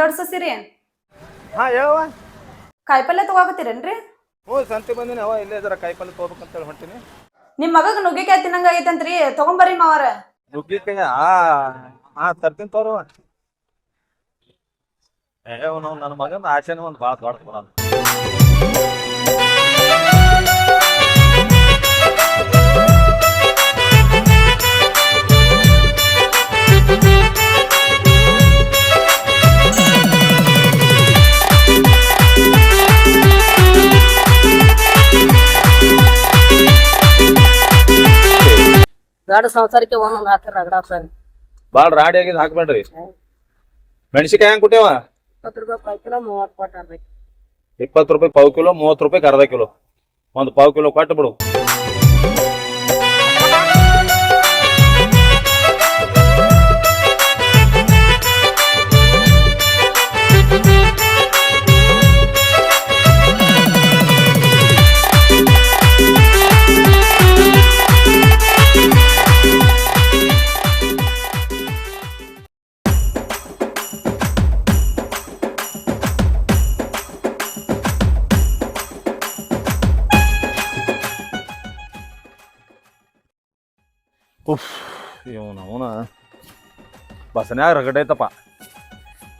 ದೊಡ್ಡ ಸಸಿರಿ. ಹಾ ಹೇಳವ ಕಾಯಿಪಲ್ಲೆ ತಗೋಕತ್ತೀರೇನ್ರಿ? ಹ್ಞೂ ಸಂತೆ ಬಂದಿನಿ. ಅವ ಇಲ್ಲೇ ಜರ ಕಾಯಿಪಲ್ಲೆ ತೊಗೋಬೇಕಂತೇಳಿ ಹೊಂಟಿನಿ. ನಿಮ್ ಮಗಗ್ ನುಗ್ಗಿಕಾಯಿ ತಿನ್ನಂಗ ಐತಂತ್ರಿ ತಗೊಂಬರ್ರಿ ಮಾವರ. ನುಗ್ಗಿಕಾಯಿ ಆ ಹಾ ತರ್ತೀನಿ ತೋರು ಏ ಅವ್ನು ನನ್ನ ಮಗನ ಆಸೆನೇ ಒಂದು ಭಾಳ ದೊಡ್ಡ ಕೊಡ ಎರಡು ಸಂಸಾರಕ್ಕೆ ಒಂದೊಂದು ಹಾಕ್ತಾರ ರಗಡ ಬಾಳ ರಾಡಿ ಆಗಿದ್ ಹಾಕ್ಬೇಡ್ರಿ. ಮೆಣಸಿಕಾಯಿ ಹೆಂಗ್ ಕೊಟ್ಟೇವ ಇಪ್ಪತ್ತು ರೂಪಾಯಿ ಪಾವ್ ಕಿಲೋ ಮೂವತ್ತು ಕೊಟ್ಟಾರ್ರಿ ಇಪ್ಪತ್ತು ರೂಪಾಯಿ ಪಾವು ಕಿಲೋ ಮೂವತ್ತು ರೂಪಾಯಿ ಅರ್ಧ ಕಿಲೋ. ಒಂದು ಪಾವು ಕಿಲೋ ಕೊಟ್ಟು ಬಿಡು. ಉಫ್ ಇವ್ ಅವನ ಬಸನ್ಯಾಗ ರಗಡೈತಪ್ಪ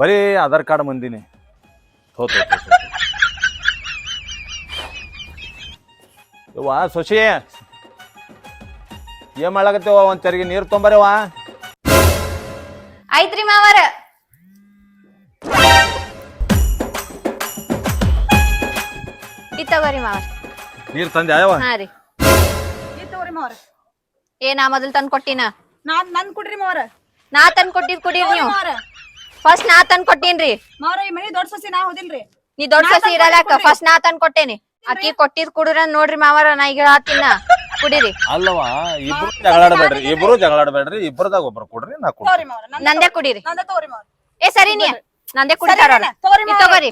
ಬರೀ ಆಧಾರ್ ಕಾರ್ಡ್ ಮಂದಿನಿ. ಯವ್ವ ಸೊಸಿ. ಏನ್ ಮಾಡ್ಲಾಕತ್ತೇವ ಒಂದ್ ತೆರಿಗೆ ನೀರ್ ತೊಂಬರವ ಐತ್ರಿ ಮಾವರ. ಇದ್ ತಗೋರಿ ಮಾವರ್. ನೀರ್ ತಂದೆ ಯಾವ ಹಾ ರೀ. ತಗೋರಿ ಮಾವರ. ಏ ನಾ ಮೊದಲ್ ತಂದ್ ಕೊಟ್ಟಿನ. ನಾನ್ ನನ್ ಕುಡ್ರಿ ಮಾವರ. ನಾ ತಂದ್ ಕೊಟ್ಟಿದ್ ಕುಡೀರಿ ನೀವು. ಮಾವರ. ಫಸ್ಟ್ ನಾ ತಂದ್ ಕೊಟ್ಟೀನ್ರಿ. ಮಾವರ ಈ ಮನಿ ದೊಡ್ಡ ಸಸಿ ನಾ ಹೋದಿಲ್ರಿ. ನೀ ದೊಡ್ಡ ನಾ ಸಸಿ ತಂದ್ ಇರಲಾಕ ಫಸ್ಟ್ ನಾ ತಂದ್ ಕೊಟ್ಟೇನಿ. ಅಕ್ಕಿ ಕೊಟ್ಟಿದ್ ಕುಡಿರ ನೋಡ್ರಿ ಮಾವರ ನಾ ಈಗ ಹಾತಿನ ಕುಡೀರಿ. ಅಲ್ಲವ ಇಬ್ರು ಜಗಳಾಡಬೇಡ್ರಿ. ಇಬ್ರು ಜಗಳಾಡಬೇಡ್ರಿ. ಇಬ್ರದಾಗ ಒಬ್ರು ಕೊಡ್ರಿ ನಾ ಕೊಡ್ರಿ ಮಾವರ ನಂದ ಕುಡೀರಿ. ನಂದ ಮಾವರ. ಏ ಸರಿ ನೀ. ನಂದೇ ಕುಡಿತಾರ ಸರಿ, ತಗೋರಿ.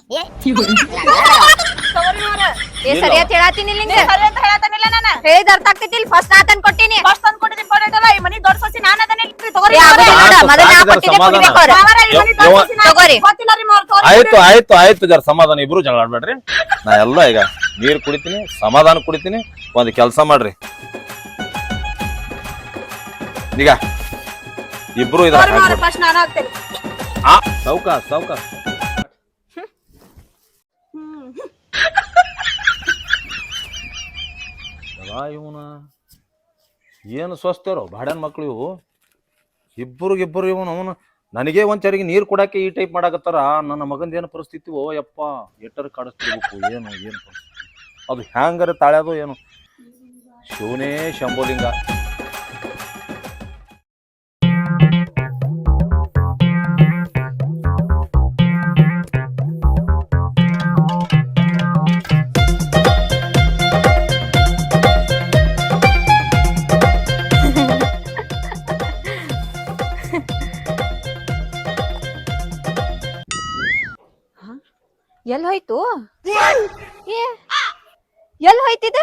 ಏ ಸರಿ ಅಂತ ಹೇಳತ್ತೀನಿ ನಿಂಗೆ. ಸರಿ ಅಂತ ಹೇಳತಾನಿಲ್ಲ ನಾನು. ಹೇಳಿದ ಅರ್ಥ ಆಗ್ತೈತಿ ಫಸ್ಟ್ ನಾ ತಂದ್ ಕೊಟ್ಟಿನಿ. ಫಸ್ಟ್ ತಂದ್ ಕೊಟ್ಟಿದ್ ಇಂಪಾರ್ಟೆಂಟ್ ಈ ಮನಿ ದೊಡ್ಡ ಸಸಿ ನಾನು ಅದನ್ನೇ ತಗೋರಿ. ಆಗುದಿಲ್ಲ ನೋಡ, ಆಯ್ತು, ನಾ ಕೊಟ್ಟಿದ್ದೆ. ಕುಡಿಬೇಕು ಅವ್ರು. ತಗೋರಿ. ತಗೋರಿ ಆಯ್ತು ಆಯ್ತು ಆಯ್ತು ಜರ ಸಮಾಧಾನ. ಇಬ್ರು ಜಗಳ ಆಡ್ಬೇಡ್ರಿ. ನಾ ಎಲ್ಲ ಈಗ ನೀರ್ ಕುಡಿತೀನಿ ಸಮಾಧಾನ ಕುಡಿತೀನಿ. ಒಂದ್ ಕೆಲಸ ಮಾಡ್ರಿ. ಈಗ ಇಬ್ರು ಇದಾರ ತಗೋರಿ ಫಸ್ಟ್ ನಾನು ಹಾಕ್ತೇನೆ. ಸೌಕ ಸೌಕ. ಇವನ? ಏನು ಸ್ವಸ್ಥರು ಬಾಡ್ಯಾನ ಮಕ್ಳು ಇವು? ಇಬ್ಬರಿಗಿಬ್ಬರು ಇವನು, ಅವನು ನನಗೆ ಒಂದ್ ಚರಿಗೆ ನೀರು ಕೊಡಕ್ಕೆ ಈ ಟೈಪ್ ಮಾಡಾಕತ್ತಾರ. ನನ್ನ ಮಗಂದ ಏನು ಪರಿಸ್ಥಿತಿ ಓ ಯಪ್ಪ, ಎಟ್ಟರ್ ಕಾಡಿಸ್ತಿರ್ಬೇಕು. ಏನು ಏನು ಅದು ಹ್ಯಾಂಗಾರ ತಾಳ್ಯಾದು ಏನು? ಶಿವನೇ ಶಂಭೋಲಿಂಗ. ಎಲ್ ಹೋಯ್ತು? ಏ ಎಲ್ ಹೋಯ್ತಿದ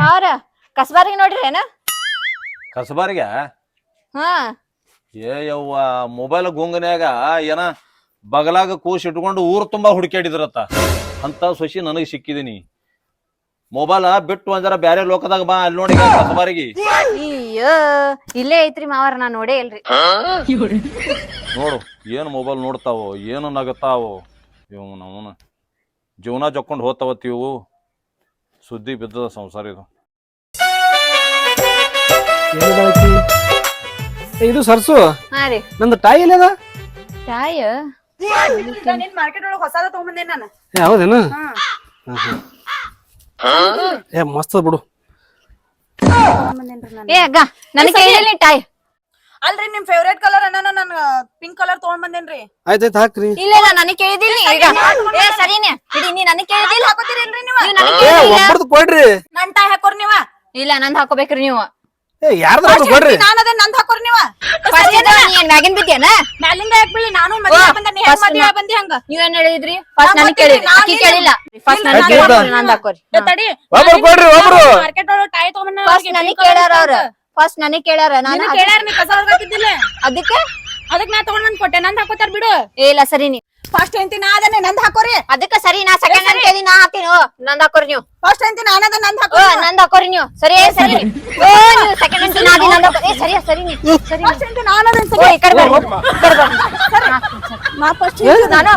ಮಾವರ ಕಸ್ಬಾರಿಗೆ ನೋಡ್ರಿ ಏನ? ಕಸಬಾರಿಗೆ? ಹಾ. ಏ ಯವ್ವ ಮೊಬೈಲ್ ಗುಂಗನ್ಯಾಗ ಏನ ಬಗಲಾಗ ಕೂಸ್ ಇಟ್ಕೊಂಡು ಊರು ತುಂಬಾ ಹುಡುಕ್ಯಾಡಿದ್ರತ್ತ. ಅಂತ ಸೊಸಿ ನನಗೆ ಸಿಕ್ಕಿದೀನಿ. ಮೊಬೈಲ್ ಬಿಟ್ಟು ಒಂದರ ಬ್ಯಾರೆ ಲೋಕದಾಗ ಬಾ ಅಲ್ಲಿ ನೋಡಿ ಕಸಬಾರಿಗೆ ಅಯ್ಯೋ ಇಲ್ಲೇ ಐತ್ರಿ ಮಾವರ ನಾ ನೋಡೇ ಇಲ್ರಿ. ನೋಡು ಏನು ಮೊಬೈಲ್ ನೋಡ್ತಾವೋ ಏನು ನಗತಾವೋ. ಇವು ನಮ್ಮನ ಜೀವನ ಜಕ್ಕೊಂಡು ಸುದ್ದಿ ಬಿದ್ದದ ಸಂಸಾರ ಇದು? ಏ, ಇದು ಸರ್ಸು ಹಾ ರೀ. ನಂದು ಟಾಯ್ ಇಲ್ಲದ ಚಾಯ ಮಾರ್ಕೆಟ್ ಒಳಗೆ ಹೊಸಾದ ತಗೊಂಬಂದೇನ್ ನಾನು? ಹೌದೇನು? ಏ ಮಸ್ತ್ ಅದ ಬಿಡು. ಏ ಅಗ್ಗ ನನಗೆ ಕೇಳಿಲ್ಲ ಟಾಯ್ ಅಲ್ರಿ ನಿಮ್ ಫೇವ್ರೇಟ್ ಕಲರ್ ಅಣ್ಣ ನಾನು ಪಿಂಕ್ ಕಲರ್ ತಗೊಂಡ್ ಬಂದೇನ್ರಿ ಆಯ್ತಾಯ್ತು ಹಾಕ್ರಿ. ಇಲ್ಲ ಇಲ್ಲ ನನಗೆ ಕೇಳಿದಿಲ್ಲ ಈಗ. ಏ ಸರಿನೇ ಇಡಿ ನೀ ನನಗೆ ಕೇಳಿದಿಲ್ಲ. ಹಾಕೋತೀರಿಲ್ರಿ ನೀವ? ನೀವ್ ನನಗೆ ಏ ಕೇಳಿದಿಲ್ಲ. ಒಬ್ಬರದು ಕೊಡ್ರಿ. ನನ್ ಟಾಯ್ ಹಾಕೋರ್ ನೀವ? ಇಲ್ಲ ನಂದ್ ಹಾಕೋಬೇಕ್ರಿ ನೀವು. ಏ ಯಾರ್ದಾರ ಕೊಡ್ರಿ. ನಾನು ಅದೇ ನಂದ್ ಹಾಕೋರ್ ನೀ ಮ್ಯಾಗಿನ್ ಬಿದ್ದೇನ ಮ್ಯಾಲಿಂದ ನಾನು ಮದ್ವೆ ಬಂದ ನೀ ಹೆಂಗ್ first ಮದ್ವೆ ಬಂದಿ ಹಂಗ? ನೀವ್ ಏನ್ ಹೇಳಿದ್ರಿ ಫಸ್ಟ್ ನನಗ್ ಕೇಳಿ ಕೇಳಿಲ್ಲ. ಫಸ್ಟ್ ಇಲ್ಲ, ನನಗ್ ನಾನ್ ಕೇಳಿ ನಂದ್ ಹಾಕೋರಿ. ತಡಿ ಒಬ್ರು ಕೊಡ್ರಿ ಒಬ್ರು. ಮಾರ್ಕೆಟ್ ಒಳಗ ಟಾಯ್ ತಗೊಂಡ್ ಫಸ್ಟ್ ನನಗ್ ಕೇಳ್ಯಾರ ಅವ್ರ. ಫಸ್ಟ್ ನನಗ್ ಕೇಳ್ಯಾರ ನಾನು ಕೇಳ್ಯಾರ ನೀ ಕಸ ಹೊರಗಾಕಿದ್ದಿಲ್ಲ ಅದಕ್ಕೆ? ಅದಕ್ ನಾ ತಗೊಂಡ್ ಬಂದ್ ಕೊಟ್ಟೆ ನಂದ್ ಹಾಕೋತಾರ ಬಿಡು. ಏ ಇಲ್ಲ ಸರಿ ನೀ ಫಸ್ಟ್ ಹೆಂತಿ ನಾ ಅದನ್ನ ನಂದ್ ಹಾಕೋರಿ ಅದಕ್ಕ ಸರಿ ನಾ ಸೆಕೆಂಡ್ ಕೇಳಿ ನಾ ಹಾಕ್ತೀನಿ ನಂದ್ ಹಾಕೋರಿ ನೀವು ಫಸ್ಟ್ ಹೆಂತಿ ನಾನ್ ಅದನ್ನ ನಂದ್ ಹಾಕೋ ನಂದ್ ಹಾಕೋರಿ ನೀವು ಸರಿ ಸರಿ ಓ ನೀವು ಸೆಕೆಂಡ್ ಹ್ಯಾಂಡ್ ನಾದಿ ನಂದ್ ಏ ಸರಿ ಸರಿ ನೀ ಸರಿ ಫಸ್ಟ್ ನಾನ್ ಅದನ್ನ ಸರಿ ಈ ಕಡೆ ಬರ್ರಿ ಈ ಕಡೆ ಬರ್ರಿ. ನಾ ಫಸ್ಟ್ ನಾನು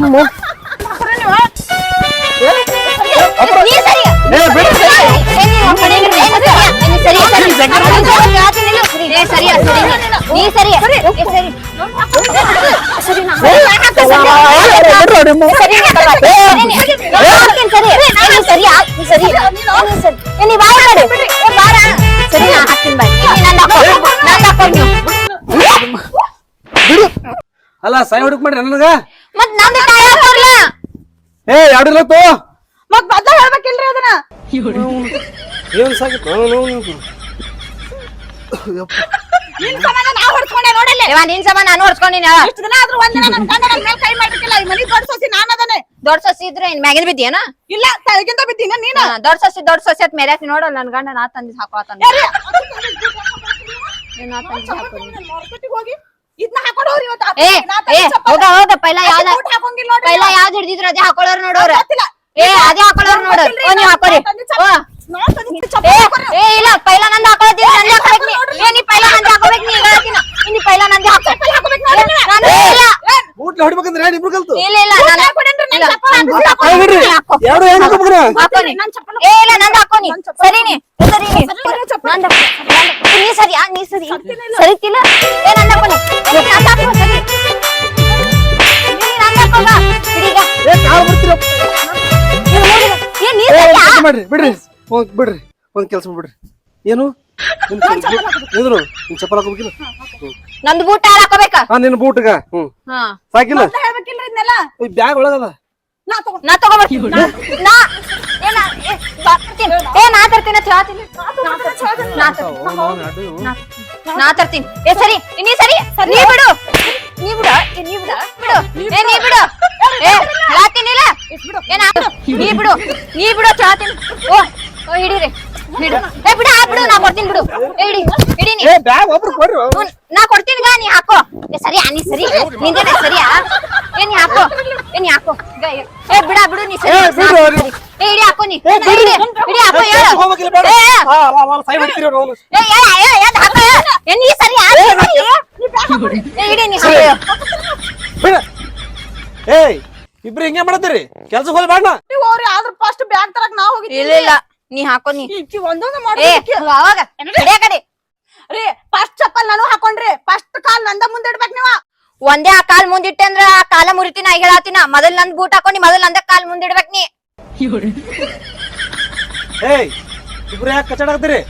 ನಿಮ್ಮ ನೀ ಸರಿ ಏ ಬಿಡು ನೀ ಸರಿ ಸರಿ. ಏ ಸರಿ ಸರಿ ಸರಿ ಸರಿ ನಾ ಸರಿ ನೀ ಸರಿ ಸರಿ ಅಲ್ಲ ಸಾಯಿ ಹುಡುಕ್ ಮಾಡ್ರಿ ನನಗ? ಮತ್ ನಂದ್ ಕಾಯ ಹಾಕೋರ್ಲ ಏ ಯಾರು ತೋ. ಮತ್ ಬದ್ಲ ಹೇಳ್ಬೇಕಿಲ್ರಿ ಅದನ್ನ? ಏನ್ ಸಾಕಿತ್ತು ನಿನ್ ಸಮಾನ ನಾ ಹೊಡ್ಸ್ಕೊಂಡೆ ನೋಡಲ್ಲ. ಇವ ನಿನ್ ಸಮ ನಾನು ಹೊಡ್ಸ್ಕೊಂಡಿನ ಇಷ್ಟ ದಿನ ಆದ್ರೂ ಒಂದ್ ದಿನ ನನ್ ಗಂಡ ನನ್ ಮೇಲೆ ಕೈ ಮಾಡ್ಬೇಕಿಲ್ಲ ಈ ಮನಿ ದೊಡ್ಡ ಸೊಸಿ ನಾನ್ ಅದನ್ನೇ. ದೊಡ್ಡ ಸೊಸಿ ಇದ್ರೆ ಇನ್ ಮ್ಯಾಗಿನ ಬಿದ್ದೀಯನ? ಇಲ್ಲ ತಳಗಿಂತ ಬಿದ್ದೀನ ನೀನ? ದೊಡ್ಡ ಸೊಸಿ ದೊಡ್ಡ ಸೊಸಿ ಅಂತ ಮೇರ್ಯಾಕ್ ನೋಡಲ್ಲ ನನ್ ಗಂಡ ನಾ ತಂದಿದ್ ಹಾಕೋತಾನ ನಾ ತಂದಿದ್ ಹಾಕೋನಿ ಮಾರ್ಕೆಟಿಗೆ ಹೋಗಿ ಇದನ್ನ ಹಾಕೊಂಡು ಹೋಗ್ರಿ ಇವತ್ತು. ಏ ನಾ ಏ ಪೈಲ ಯಾವ್ದ ಪೈಲ ಯಾವ್ದ್ ಹಿಡ್ದಿದ್ರ ಅದೇ ಹಾಕೊಳ್ಳೋರು ನೋಡೋರ. ಏ ಅದೇ ಹಾಕೊಳ್ಳೋರ್ ನೋಡೋರ್. ಓ ಹಾಕೋರಿ. ಓ ಏ ಇಲ್ಲ ಪೈಲ ನಂದ್ ಹಾಕೊಳತ್ತೀನಿ ನಂದೇ ಹಾಕಬೇಕು ನೀ ಏ ನೀ ಪೈಲ ನಂದೇ ಹಾಕಬೇಕು ನೀ ಹೇಳ್ತೀನಿ ನೀ ಪೈಲ ನಂದೇ ಹಾಕಬೇಕು ನಾನು. ಇಲ್ಲ. ಊಟ ಹೊಡಿಬೇಕಂದ್ರೆ ಏನ್ ಇಬ್ರು ಕಲ್ತು? ಇಲ್ಲ ಇಲ್ಲ ನಾನು ಎರಡು ಹಾಕ್ಬೇಕ್ರಿ? ಹಾಕೋನಿ. ಚಪ್ಪಲ್ ಏ ಇಲ್ಲ ನಂದ್ ಹಾಕೋನಿ. ಸರಿ ನೀ ಏ, ಸರಿ. ನಂದ್. ನೀ ಆ, ನೀ ಸರಿ. ಸರಿತಿಲ್ಲ ಏ ನಂದ್ ಹಾಕೋನಿ. ಏ, ನಂದ್ ಹಾಕೋ ಸರಿ. ನೀ ನಂದ್. ಏ ಕಾಲ್ ಏ ನೀ ಸರಿ ಬಿಡ್ರಿ. ಹೋಗ್ ಬಿಡ್ರಿ ಒಂದ್ ಕೆಲ್ಸ ಮಾಡ್ಬಿಡ್ರಿ. ಏನು? ನಿನ್ ಕೆಲ್ಸ- ಎದ್ರು ನಿನ್ ಚಪ್ಪಲ್ ಹಾಕೋಬೇಕಿಲ್ಲ? ಹ್ಮ್. ನಂದ್ ಬೂಟ್ ಯಾರ್ ಹಾಕೋಬೇಕ? ಹಾ ನಿನ್ ಬೂಟ್ಗ ಹ್ಮ್. ಹಾ. ಸಾಕಿಲ್ಲ? ನಾ ಹೇಳ್ಬೇಕಿಲ್ರಿ ಇದನ್ನೆಲ್ಲ ಈ ಬ್ಯಾಗ್ ಒಳಗದ? ನಾ ತಗೊಂಡ್ ನಾ ತಗೋಬರ್ತೀನಿ. ನಾ ನಾ ಏ ನಾ ಏ, ಬಾ, ತರ್ತೀನಿ. ಏ ನಾ ತರ್ತೀನಿ. ಅಂತ ಹೇಳ್ತೀನಿ ನಾ ತರ್ತೀನಿ. ನಾ- ನಾ ತರ್ತೀನಿ. ಏ ಸರಿ. ನೀ ಸರಿ. ನೀ ಬಿಡು. ನೀ ಬಿಡು. ಏ, ನೀ ಬಿಡು. ಬಿಡು. ಏ ನೀ ಬಿಡು. ಏ ಹೇಳ್ತೀನಿಲ್ಲ ಏ ನಾ ನೀ ಬಿಡು. ನೀ ಬಿಡು. ಹೇಳ್ತೀನಿ ಓ. ಓ ಹಿಡೀರಿ ಹಿಡು. ಏ ಬಿಡು ಆ ಬಿಡು ನಾ ಕೊಡ್ತೀನಿ ಬಿಡು. ಏ ಹಿಡಿ. ಹಿಡಿ ನೀ. ಏ ಬ್ಯಾಗ್ ಒಬ್ರು ಕೊಡ್ರಿ ಹ್ಮ್, ನಾ ಕೊಡ್ತೀನಿ ಗಾ ನೀ ಹಾಕೋ. ಏ ಸರಿ ನೀ ಸರಿ. ನಿಂದೇನೆ ಸರಿಯಾ ಏ ನೀ ಹಾಕೋ. ಏ ನೀ ಹಾಕೋ. ಏ ಏ ಬಿಡ ಬಿಡು ನೀ ಸರಿ. ಏ, ಬಿಡು, ನಾ- ಏ ಹಿಡಿ ಹಾಕೋ ನೀ. ಏ, ಬಿಡು. ಹಿಡಿ ಹಿಡಿ ಹಾಕೋ ಹೇಳು. ಹೋಗ್ಬೇಕಿಲ್ಲ ಬೇಡ. ಏ, ಏ. ಹಾ ಅಲ್ಲ, ಅಲ್ಲ, ಸಾಯಿ ಹೊಡಿತೀರಿ ಅವ್ರು ಅವ್ನು. ಏ ಏ ಏ ಏ ಹಾಕೋ ಏ ನೀ ಸರಿಯಾ ನೀ ಸರಿ? ಏ ಹಿಡಿ ನೀ ಹಾಕೋ ಬಿಡ. ಏಯ್ ಇಬ್ರು ಹಿಂಗೆ ಮಾಡತ್ತೀರಿ ಕೆಲ್ಸಕ್ಕೆ ಹೋಗಿ ಬೇಡ ನೀವು ಆದ್ರ ಫಸ್ಟ್ ಬ್ಯಾಗ್ ತರಕ್ ನಾ ಹೋಗಿ ಇಲ್ಲ ಇಲ್ಲ. ನೀ ಹಾಕೋ ನೀ. ಈಕಿ ಒಂದೊಂದು ಏ ಮಾಡಿ ಅವಾಗ. ಹಿಡಿಯ ಕಡೆ. ರೀ ಫಸ್ಟ್ ಚಪ್ಪಲ್ ನಾನು ಹಾಕೊಂಡ್ರಿ. ಫಸ್ಟ್ ಕಾಲ್ ನಂದ ಮುಂದೆ ಇಡ್ಬೇಕು ನೀವ. ಒಂದೇ ಆ ಕಾಲ್ ಮುಂದಿಟ್ಟೆ ಅಂದ್ರ ಆ ಕಾಲ ಮುರಿತಿನ ಈಗ ಹೇಳಾತಿನ. ಮೊದಲ್ ನಂದ್ ಬೂಟ್ ಹಾಕೊಂಡಿ ಮೊದಲ್ ನಂದ ಕಾಲ್ ಮುಂದಿಡ್ಬೇಕ್ ನೀ. ಏಯ್ ಇಬ್ರು ಯಾಕೆ ಕಚ್ಚಾಡಕತ್ತೀರಿ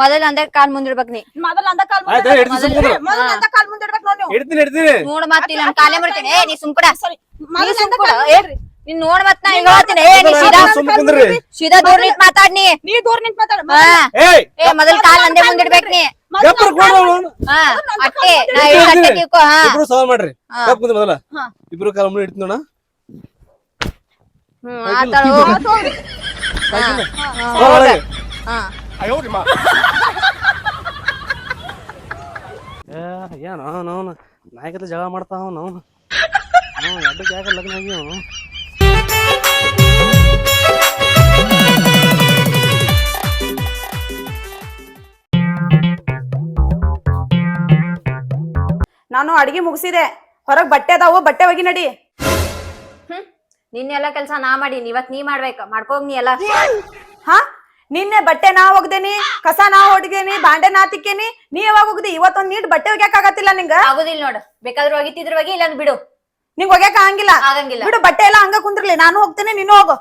ಮೊದಲ್ ನಂದ ಕಾಲ್ ಮುಂದಿಡ್ಬೇಕ್ ನೀ. ಮೊದಲ ಅಂದ ಕಾಲ್ ಮುಂದೆ ಆಯ್ತು, ಇಡ್ಬೇಕು. ಹಿಡ್ದು ಸುಮ್ನೆ. ಮೊದಲ ನಂದ ಕಾಲ್ ಮುಂದೆ ಇಡ್ಬೇಕು ನೋಡಿ ನೀವು. ಹಿಡ್ತೀನಿ ಹಿಡ್ತೀನಿ ನೋಡ್ ಮತ್ ಇಲ್ಲ ಕಾಲೇ ಮುರಿತೀನಿ. ಏ ನೀ ಸುಮ್ಕುಡ. ಸರಿ ನೀ ಮೊದಲ ನಂದ ಸುಮ್ಕುಡ. ಕಾಲ್ ಏ. ನೀನ್ ನೋಡ್ ಮತ್ ನಾ ಹೇಳ್ತೀನಿ. ಏ ನೀ ಸೀದಾ ಸುಮ್ಮ ಕುಂದ್ರಿ. ಸೀದಾ ದೂರ ನಿಂತ್ ಮಾತಾಡ್ ನೀ ನೀ ದೂರ ನಿಂತ್ ಮಾತಾಡ. ಏ ಮೊದಲ್ ಕಾಲ್ ನಂದೇ ಮುಂದಿಡ್ಬೇಕ್ ನೀ. ಗಪ್ಪರ್ ಕೊಡು ಅವ್ನು. ಹಾ ಅಟ್ಟೆ ನಾ ಅಟ್ಟೆ ತಿಳ್ಕೊ ಹಾ. ಇಬ್ರು ಸವಾಲ್ ಮಾಡ್ರಿ. ಕುಂದ್ರಿ ಮೊದಲ. ಹಾ. ಇಬ್ರು ಕಾಲ ಮುಂದೆ ಇಡ್ತೀನಿ ನೋಡ. ಹ್ಮ್ ಆತಾಳು ಏನು ನಾಯಕತೆ ಜಗಳ ಮಾಡ್ತಾವ ಎಡ್ಡಕ್ಕೆ ಯಾಕೆ ಲಗ್ನ ಆಗಿ ಅವನು ನಾನು ಅಡಿಗೆ ಮುಗಿಸಿದೆ. ಹೊರಗ್ ಬಟ್ಟೆ ಅದಾವು ಬಟ್ಟೆ ಒಗಿ ನಡಿ. ನಿನ್ನೆಲ್ಲ ಕೆಲ್ಸ ನಾ ಮಾಡಿ ಇವತ್ ನೀ ಮಾಡ್ಬೇಕ ಮಾಡ್ಕೋಗ್ ನೀ ಎಲ್ಲ. ಹಾ? ನಿನ್ನೆ ಬಟ್ಟೆ ನಾ ಒಗ್ದೇನಿ ಕಸ ನಾ ಹೊಡ್ದೇನಿ ಬಾಂಡೆ ನಾ ತಿಕ್ಕೇನಿ ನೀ ಯಾವಾಗ ಒಗ್ದಿ? ಇವತ್ತೊಂದ್ ನೀಟ್ ಬಟ್ಟೆ ಒಗ್ಯಾಕ ಆಗತ್ತಿಲ್ಲ ನಿಂಗ? ಆಗುದಿಲ್ಲ ನೋಡು ಬೇಕಾದ್ರೂ ಒಗಿತಿದ್ರ ಒಗಿ ಇಲ್ಲ ಬಿಡು. ನಿಂಗ್ ಒಗ್ಯಾಕ ಆಗಂಗಿಲ್ಲ. ಆಗಂಗಿಲ್ಲ. ಬಿಡು ಬಟ್ಟೆ ಎಲ್ಲ ಹಂಗ ಕುಂದ್ರಲಿ. ನಾನು ಹೋಗ್ತೇನೆ ನೀನು ಹೋಗು.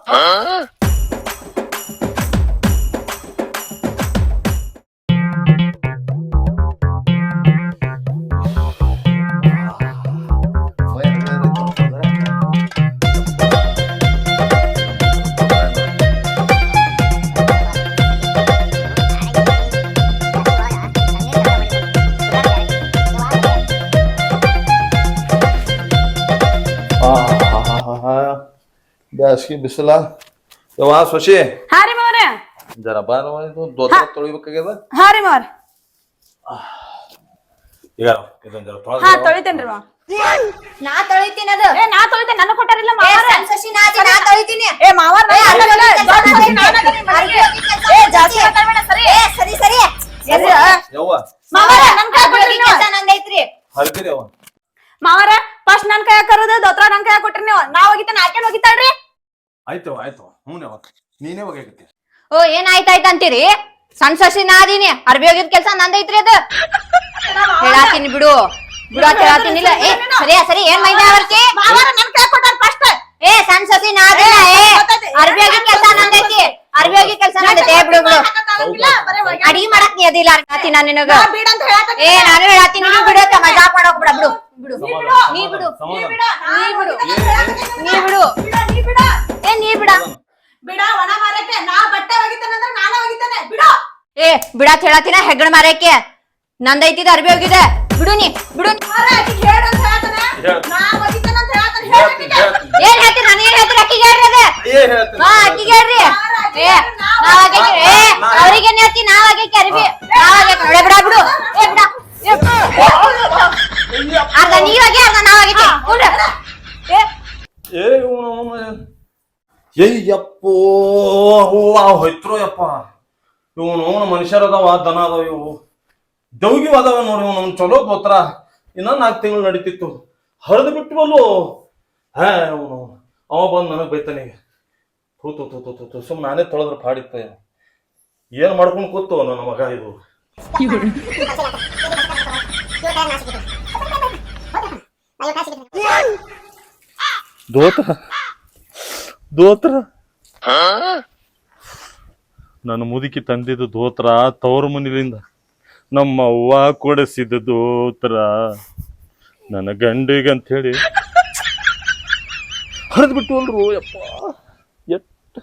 ಬಿಸಿಲ? ಯವ್ವ ಸೊಸಿ ಹಾ ರೀ ಮಾವರ. ಜರ ಬಾರವ ಇದು ದೋತ್ರ ತೊಳಿಬೇಕಾಗ್ಯದ? ಹಾ ರೀ ಮಾವರ್. ಈಗ ಇದೊಂದ್ ಜರ ತೊಳ್ದ್ ಹಾ ಬಿಡವ್ವ. ತೊಳಿತೇನ್ರಿ ಮಾವ ನಾ ತೊಳಿತೀನಿ ಅದು. ಏ ನಾ ತೊಳಿತೇನೆ ನನ್ನ ಕೊಟ್ಟಾರಿಲ್ಲ ಮಾವಾರ. ಸಸಿ ನಾ ನಾ ತೊಳಿತೀನಿ. ಏ ಮಾವಾರ್ ಅದೀನಿ, ಮನೆಗೆ. ಏ, ಜಾಸ್ತಿ ಮಾತಾಡ್ಬೇಡ, ಸರಿ. ಏ, ಸರಿ ಸರಿ? ಯವ್ವ? ಮಾವಾರ ನನ್ ಕೈ ಕೊಡ್ರಿ ಅಡ್ಗೆ ನೀವು. ನಂದೈತ್ರಿ ಹಲ್ಕಿರಿ ಯವ್ವ. ಮಾವಾರ ಫಸ್ಟ್ ನನ್ ಕೈ ಕರೋದು ದೋತ್ರ ನನ್ ಕೈ ಕೊಟ್ರಿ ನೀವು. ನಾ ಹೋಗಿತ್ತೇನೆ ಆಕೆ ಹೋಗಿತ್ತಾಳ್ರಿ? ಆಯ್ತು ಯವ್ವ, ಆಯ್ತು. ಹ್ಞೂ ಯವ್ವ ನೀನೇ ಹೋಗ್ಯಾಕತ್ತಿ ಓ ಏನ್ ಆಯ್ತಾಯ್ತ ಅಂತೀರಿ? ಸಣ್ಣ ಸಸಿ ನಾ ಅದೀನಿ ಅರ್ಬಿ ಹೋಗಿದ್ ಕೆಲ್ಸ ನಂದೈತ್ರಿ ಅದು. ಹೇಳಾತೀನಿ ಬಿಡು. ಬಿಡು ಅಂತ ಹೇಳಾತೀನಿಲ್ಲ ಏ ಸರಿ ಸರಿ ಏನ್ ಮೈದಾ ಅವರ್ತಿ ಏ ಸಣ್ಣ ಸಸಿ ನಾ ಏ ಅರ್ಬಿ ಹೋಗಿದ್ ಕೆಲ್ಸ ನಂದೈತಿ ಅರ್ಬಿ ಹೋಗಿ ಕೆಲ್ಸ ನಂದೈತಿ ಏ ಬಿಡು ಬಿಡು. ಅಡಿಗೆ ಮಾಡಕ್ ನೀ ಅದಿಲ್ಲ ಅರ್ಗಾತಿ ನಾನು ನಿನಗ. ಬೀಡ್ ಅಂತ ಹೇಳಾಕ ಏ ನಾನು ಹೇಳಾತೀನಿ ಬಿಡು. ಬಿಡಾತ್ ಹೇಳತ್ತಿನ ಹೆಗ್ಗಣ ಮಾರಕ್ಕೆ ನಂದೈತಿದ ಅರ್ಬಿ ಹೋಗಿದೆ. ಬಿಡು ನೀ ಬಿಡು. ಏನ್ ಹೇಳ್ತೀರಿ ನಾನು ಏನ್ ಹೇಳ್ತೀರಿ ಅಕ್ಕಿಗೆ ಹೇಳ್ರಿ ಅದೇ. ಹಾ ಅಕ್ಕಿಗೆ ಹೇಳ್ರಿ. ಏ ನಾವ್ ಆಗೈತಿ ಏ ಅವ್ರಿಗೆ ಏನ್ ಹೇಳ್ತಿ ನಾವ್ ಆಗೈತಿ ಅರ್ಬಿ? ನಾವ್ ಆಗೈತಿ ಬಿಡ ಬಿಡ ಬಿಡು. ಏ ಬಿಡ. ಏ, ಅರ್ಧ ನೀವಾಗೆ ಅರ್ಧ ನಾವ್ ಆಗೈತಿ ಏ. ಯಪ್ಪೋ ಹೋಯ್ತ್ರು ಯಪ್ಪ. ಇವನು ಅವನು ಮನುಷ್ಯರದವ ಅದಾವ ದನ ಅದಾವ ಇವು. ದೌಗಿ ಅದಾವ ನೋಡಿ ಇವನು ಚಲೋ ದೋತ್ರ ಇನ್ನ ನಾಲ್ಕು ತಿಂಗಳು ನಡೀತಿತ್ತು. ಹರಿದು ಬಿಟ್ವಲ್ಲು ಹೇ ಅವನು ಅವ ಬಂದು ನನಗೆ ಬೈತಾನೆ. ಕೂತು ತೂತು ತೂ ತೂ ತೂ ತೂ ತೂ ಸುಮ್ ನಾನೇ ತೊಳೆದ್ರೆ ಪಾಡಿತ್ತ ಏನು ಮಾಡ್ಕೊಂಡು ಕೂತು ನನ್ನ ಮಗ ಇದು? ದೋತ್ರ. ದೋತ್ರ. ನನ್ನ ಮುದುಕಿ ತಂದಿದ್ದು ದೋತ್ರ, ತವರು ಮನಿಲಿಂದ ನಮ್ಮ ಅವ್ವ ಕೊಡಿಸಿದ ದೋತ್ರ. ನನ್ನ ಗಂಡಿಗೆ ಅಂತ ಹೇಳಿ ಹರಿದ್ಬಿಟ್ಟು ಅಲ್ರು ಯಪ್ಪ ಎಟ್